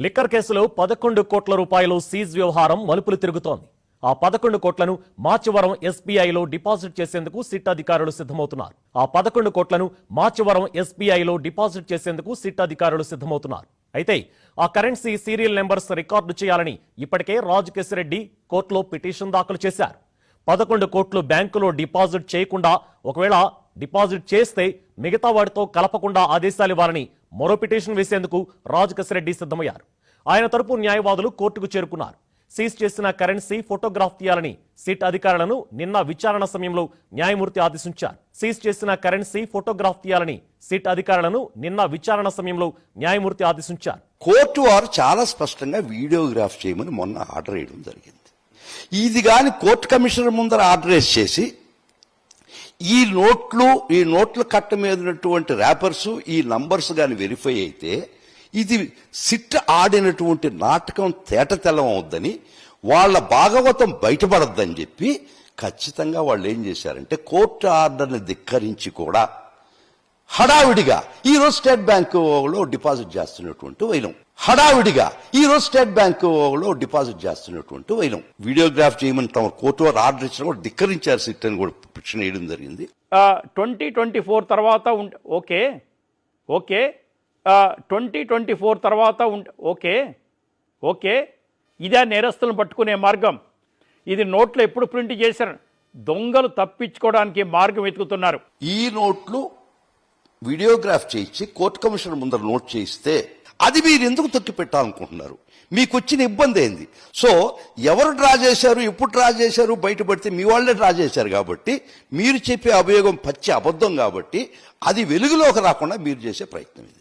Liquor కేసులో పదకొండు కోట్ల రూపాయలు సీజ్ వ్యవహారం మలుపులు తిరుగుతోంది. ఆ పదకొండు కోట్లను మాచివరం ఎస్బీఐలో డిపాజిట్ చేసేందుకు సిట్ అధికారులు సిద్ధమవుతున్నారు. ఆ పదకొండు కోట్లను మాచివరం ఎస్బీఐలో డిపాజిట్ చేసేందుకు సిట్ అధికారులు సిద్ధమవుతున్నారు. అయితే ఆ కరెన్సీ సీరియల్ నెంబర్స్ రికార్డు చేయాలని ఇప్పటికే రాజకేశిరెడ్డి కోర్టులో పిటిషన్ దాఖలు చేశారు. పదకొండు కోట్లు బ్యాంకులో డిపాజిట్ చేయకుండా ఒకవేళ డిపాజిట్ చేస్తే మిగతా వాటితో కలపకుండా ఆదేశాలు ఇవ్వాలని మరో పిటిషన్ వేసేందుకు రాజకసిరెడ్డి సిద్ధమయ్యారు. ఆయన తరపు న్యాయవాదులు కోర్టుకు చేరుకున్నారు. సీజ్ చేసిన కరెన్సీ ఫోటోగ్రాఫ్ తీయాలని సిట్ అధికారులను నిన్న విచారణ సమయంలో న్యాయమూర్తి ఆదేశించారు. సీజ్ చేసిన కరెన్సీ ఫోటోగ్రాఫ్ తీయాలని సిట్ అధికారులను నిన్న విచారణ సమయంలో న్యాయమూర్తి ఆదేశించారు. కోర్టు వారు చాలా స్పష్టంగా వీడియోగ్రాఫ్ చేయమని మొన్న ఆర్డర్ వేయడం జరిగింది. ఇది కానీ కోర్టు కమిషనర్ ముందర ఆర్డర్ చేసి ఈ నోట్లు ఈ నోట్ల కట్ట మీద ఉన్నటువంటి ర్యాపర్స్ ఈ నంబర్స్ కానీ వెరిఫై అయితే ఇది సిట్ ఆడినటువంటి నాటకం తేట తెల్లం అవుద్దని వాళ్ళ భాగవతం బయటపడద్దని చెప్పి ఖచ్చితంగా వాళ్ళు ఏం చేశారంటే కోర్టు ఆర్డర్ని ధిక్కరించి కూడా హడావిడిగా ఈ రోజు స్టేట్ బ్యాంకులో డిపాజిట్ చేస్తున్నటువంటి వైనం హడావిడిగా ఈ రోజు స్టేట్ బ్యాంకులో డిపాజిట్ చేస్తున్నటువంటి వైనం వీడియోగ్రాఫ్ చేయమని తమ కోర్టు వారు ఆర్డర్ ఇచ్చిన కూడా ధిక్కరించారు సిట్ అని కూడా పిటిషన్ వేయడం జరిగింది. ట్వంటీ ట్వంటీ ఫోర్ తర్వాత okay okay. Twenty twenty four తర్వాత ఓకే ఓకే. ఇదే నేరస్తులను పట్టుకునే మార్గం. ఇది నోట్లో ఎప్పుడు ప్రింట్ చేశారు? దొంగలు తప్పించుకోవడానికి మార్గం వెతుకుతున్నారు. ఈ నోట్లు వీడియోగ్రాఫ్ చేయించి కోర్టు కమిషనర్ ముందర నోట్ చేయిస్తే అది మీరు ఎందుకు తొక్కి పెట్టాలనుకుంటున్నారు మీకు వచ్చిన ఇబ్బంది ఏంది? సో ఎవరు డ్రా చేశారు ఎప్పుడు డ్రా చేశారు బయటపడితే మీ వాళ్ళే డ్రా చేశారు కాబట్టి మీరు చెప్పే అభియోగం పచ్చి అబద్ధం కాబట్టి అది వెలుగులోకి రాకుండా మీరు చేసే ప్రయత్నం ఇది.